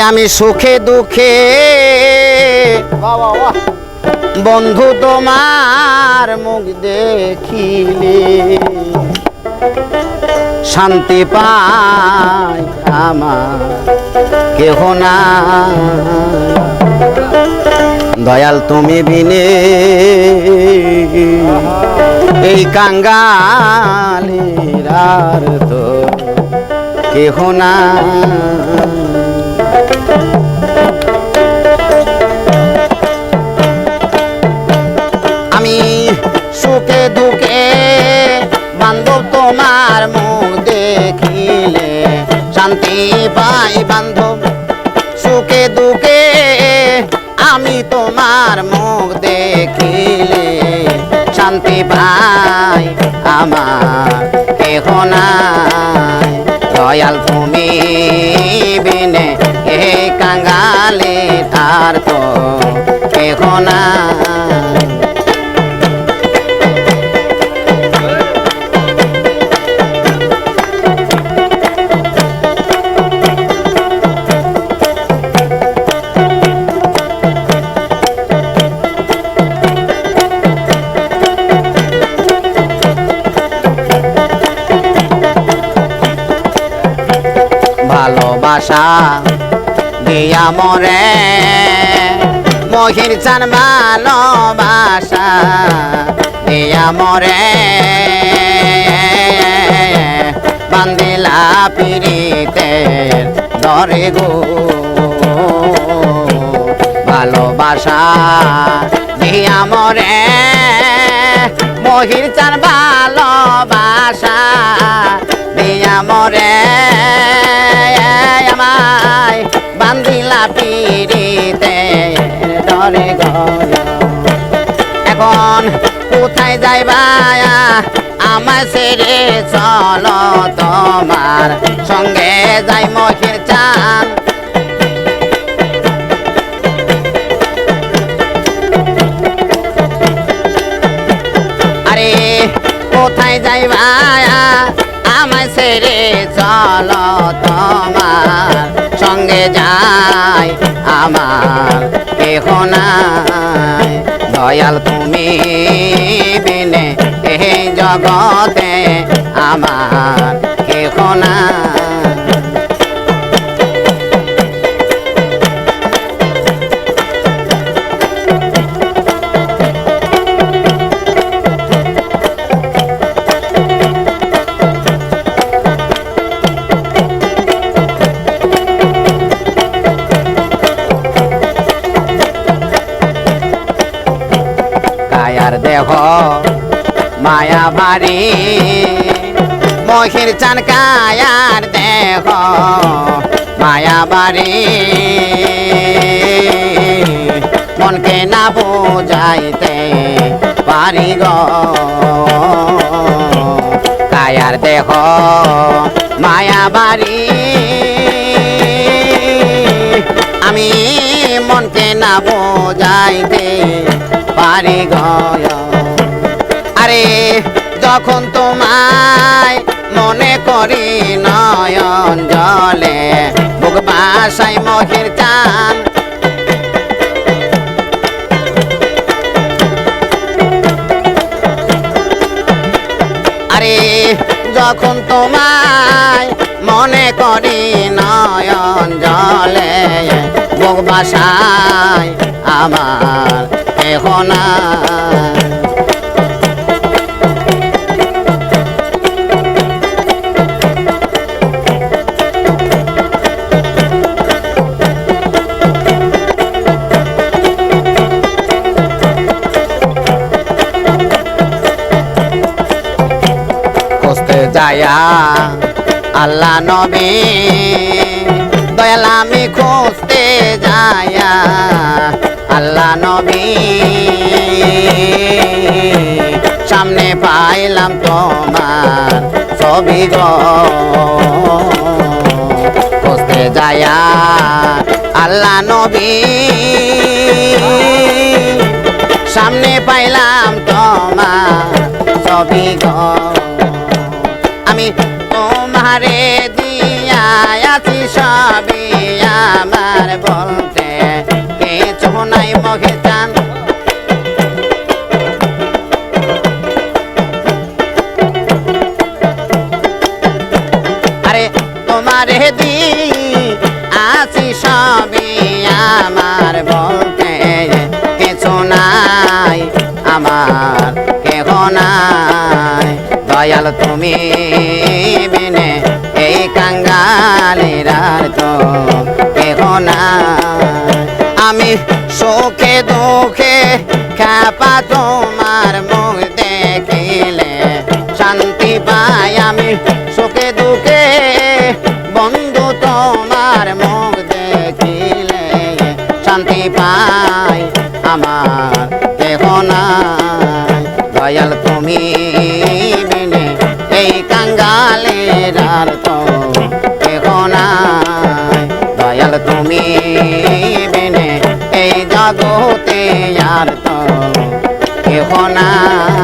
আমি সুখে দুঃখে বন্ধু তোমার মুখ দেখিলে। শান্তি পাই আমার কেহ না। দয়াল তুমি বিনে। এই কাঙ্গালের আর তো কেহ না। আমি সুখে দুঃখে বান্ধব তোমার মুখ দেখিলে, শান্তি পাই বান্ধব। সুখে দুঃখে আমি তোমার মুখ দেখিলে, শান্তি পাই আমার কেহ নাই। দয়াল তুমি বিনে তার তো এখন ভালোবাসা দিয়া মরে। মহির চান ভালোবাসা দিয়া মরে। বান্দিলা পিড়িতে ধরে গো। ভালোবাসা দিয়া মরে। মহির চান ভালোবাসা কোথায় যাইবা আমার ছেড়ে চলো তোমার সঙ্গে যাই মহির চান আরে, কোথায় যাইবা আমায় ছেড়ে চলো তোমার সঙ্গে যাই, আমার নাই। দয়াল তুমি বিনে এই জগতে আমার কেহ নাই। কায়ার দেহ। মায়া ভারি মহির চান কায়ার দেহ। মায়া বাড়ি, মনকে না বোঝাইতে পারি গ। কায়ার দেহ, মায়া বাড়ি, আমি মনকে না বোঝাইতে পারি গয়। আরে যখন তোমায় মনে করি নয়ন জলে, বুক বাসায় মহির চান। আরে যখন তোমায় মনে করি নয়ন জলে, বুক বাসায় আমার কেহ না খুঁজতে যায়া আল্লাহ নবী। দয়াল আমি খুঁজতে যায়া আল্লাহ নবী। সামনে পাইলাম তোমার ছবি গো। খুঁজতে যায়া আল্লাহ নবী। সামনে পাইলাম তোমার ছবি গো। আমি তোমারে আছি সবই আমার বলতে? কিছু নাই মহে চান। আরে তোমার দি আসি সবই আমার বলতে। কিছু নাই, আমার কেহ নাই। দয়াল তুমি আমি সুখে দুঃখে খাপা তোমার মুখ দেখিলে। শান্তি পাই আমি সুখে দুঃখে। বন্ধু তোমার মুখ দেখিলে। শান্তি পাই আমার। কেহ নাই দয়াল তুমি জগতে আর তো কেহ নাই